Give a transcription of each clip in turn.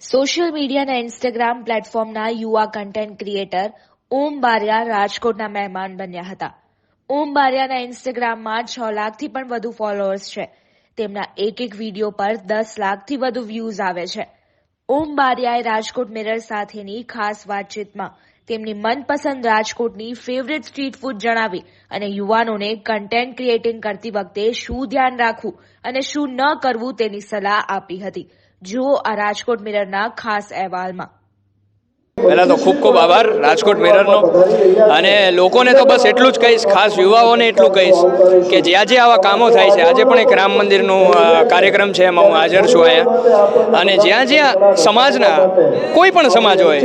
Social મીડિયાના Instagram પ્લેટફોર્મના યુવા content creator ઓમ બારિયા રાજકોટના મહેમાન બન્યા હતા ઓમ બારિયાના ઇન્સ્ટાગ્રામમાં છ લાખથી પણ વધુ ફોલોઅર્સ છે. તેમના એક એક વીડિયો પર દસ લાખથી વધુ વ્યૂઝ આવે છે. ઓમ બારિયાએ રાજકોટ મિરર સાથેની ખાસ વાતચીતમાં તેમની મનપસંદ રાજકોટની ફેવરેટ સ્ટ્રીટ ફૂડ જણાવી અને યુવાનોને કન્ટેન્ટ ક્રિએટિંગ કરતી વખતે શું ધ્યાન રાખવું અને શું ન કરવું તેની સલાહ આપી હતી. જુઓ આ રાજકોટ મિરરના ખાસ અહેવાલમાં. પહેલાં તો ખૂબ ખૂબ આભાર રાજકોટ મિરરનો. અને લોકોને તો બસ એટલું જ કહીશ, ખાસ યુવાઓને એટલું કહીશ કે જ્યાં જે આવા કામો થાય છે, આજે પણ એક રામ મંદિરનું કાર્યક્રમ છે એમાં હું હાજર છું અહીંયા. અને જ્યાં જ્યાં સમાજના, કોઈ પણ સમાજ હોય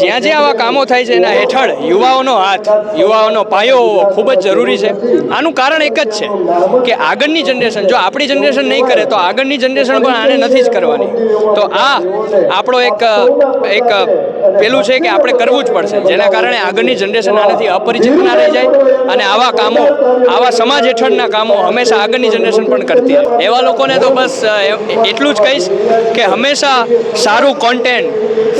જ્યાં જ્યાં આવા કામો થાય છે એના હેઠળ યુવાઓનો હાથ, યુવાઓનો પાયો ખૂબ જ જરૂરી છે. આનું કારણ એક જ છે કે આગળની જનરેશન, જો આપણી જનરેશન નહીં કરે તો આગળની જનરેશન પણ આને નથી જ કરવાની. તો આ આપણો એક એક પેલું છે કે આપણે કરવું જ પડશે, જેના કારણે આગળની જનરેશન આનાથી અપરિચિત ના રહી જાય અને આવા કામો, આવા સમાજ હેઠળના કામો હંમેશા આગળની જનરેશન પણ કરતી એવા લોકોને તો બસ એટલું જ કહીશ કે હંમેશા સારું કોન્ટેન્ટ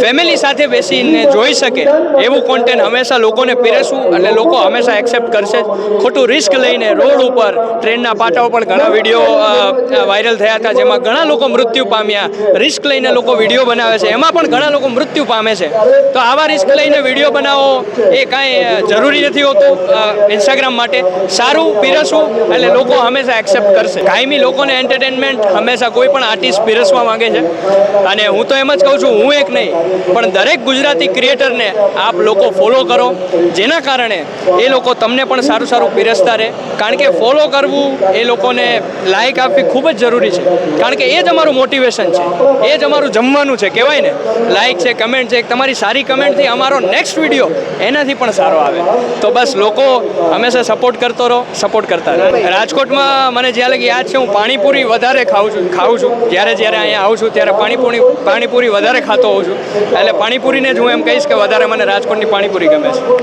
ફેમિલી સાથે બેસીને જોઈ શકે એવું કોન્ટેન્ટ હંમેશા લોકોને પીરસવું એટલે લોકો હંમેશા એક્સેપ્ટ કરશે. ખોટું રિસ્ક લઈને રોડ ઉપર, ટ્રેનના પાટા ઉપર ઘણા વીડિયો વાયરલ થયા હતા, જેમાં ઘણા લોકો મૃત્યુ પામ્યા. રિસ્ક લઈને લોકો વીડિયો બનાવે છે. એમાં પણ ઘણા લોકો મૃત્યુ પામે છે. તો આવા રિસ્ક લઈને વીડિયો બનાવો એ કાંઈ જરૂરી નથી હોતું ઇન્સ્ટાગ્રામ માટે. સારું પીરસવું એટલે લોકો હંમેશા એક્સેપ્ટ કરશે. કાયમી લોકોને એન્ટરટેનમેન્ટ હંમેશા કોઈ પણ આર્ટિસ્ટ પીરસવા માંગે છે. અને હું તો એમ જ કહું છું, હું એક નહીં, પણ દરેક ગુજરાતી ક્રિએટરને આપ લોકો ફોલો કરો. જેના કારણે એ લોકો તમને પણ સારું સારું પીરસતા રહે. કારણ કે ફોલો કરવું એ લોકોને લાઇક આપવી ખૂબ જ જરૂરી છે. કારણ કે એ જ અમારું મોટિવેશન છે. એ જ અમારું જમવાનું છે. કહેવાય ને? લાઇક છે કમેન્ટ છે. તમારી સારી કમેન્ટથી અમારો નેક્સ્ટ વીડિયો એનાથી પણ સારો આવે. તો બસ લોકો હંમેશા સપોર્ટ કરતો રહો સપોર્ટ કરતા રહો. રાજકોટમાં મને જ્યાં લગી યાદ છે, હું પાણીપુરી વધારે ખાઉં છું ખાઉં છું. જ્યારે જ્યારે અહીંયા આવું છું, ત્યારે પાણીપુરી પાણીપુરી વધારે ખાતો હોઉં છું. એટલે પાણીપુરીને જ હું એમ કહીશ કે વધારે મને રાજકોટની પાણીપુરી ગમે છે.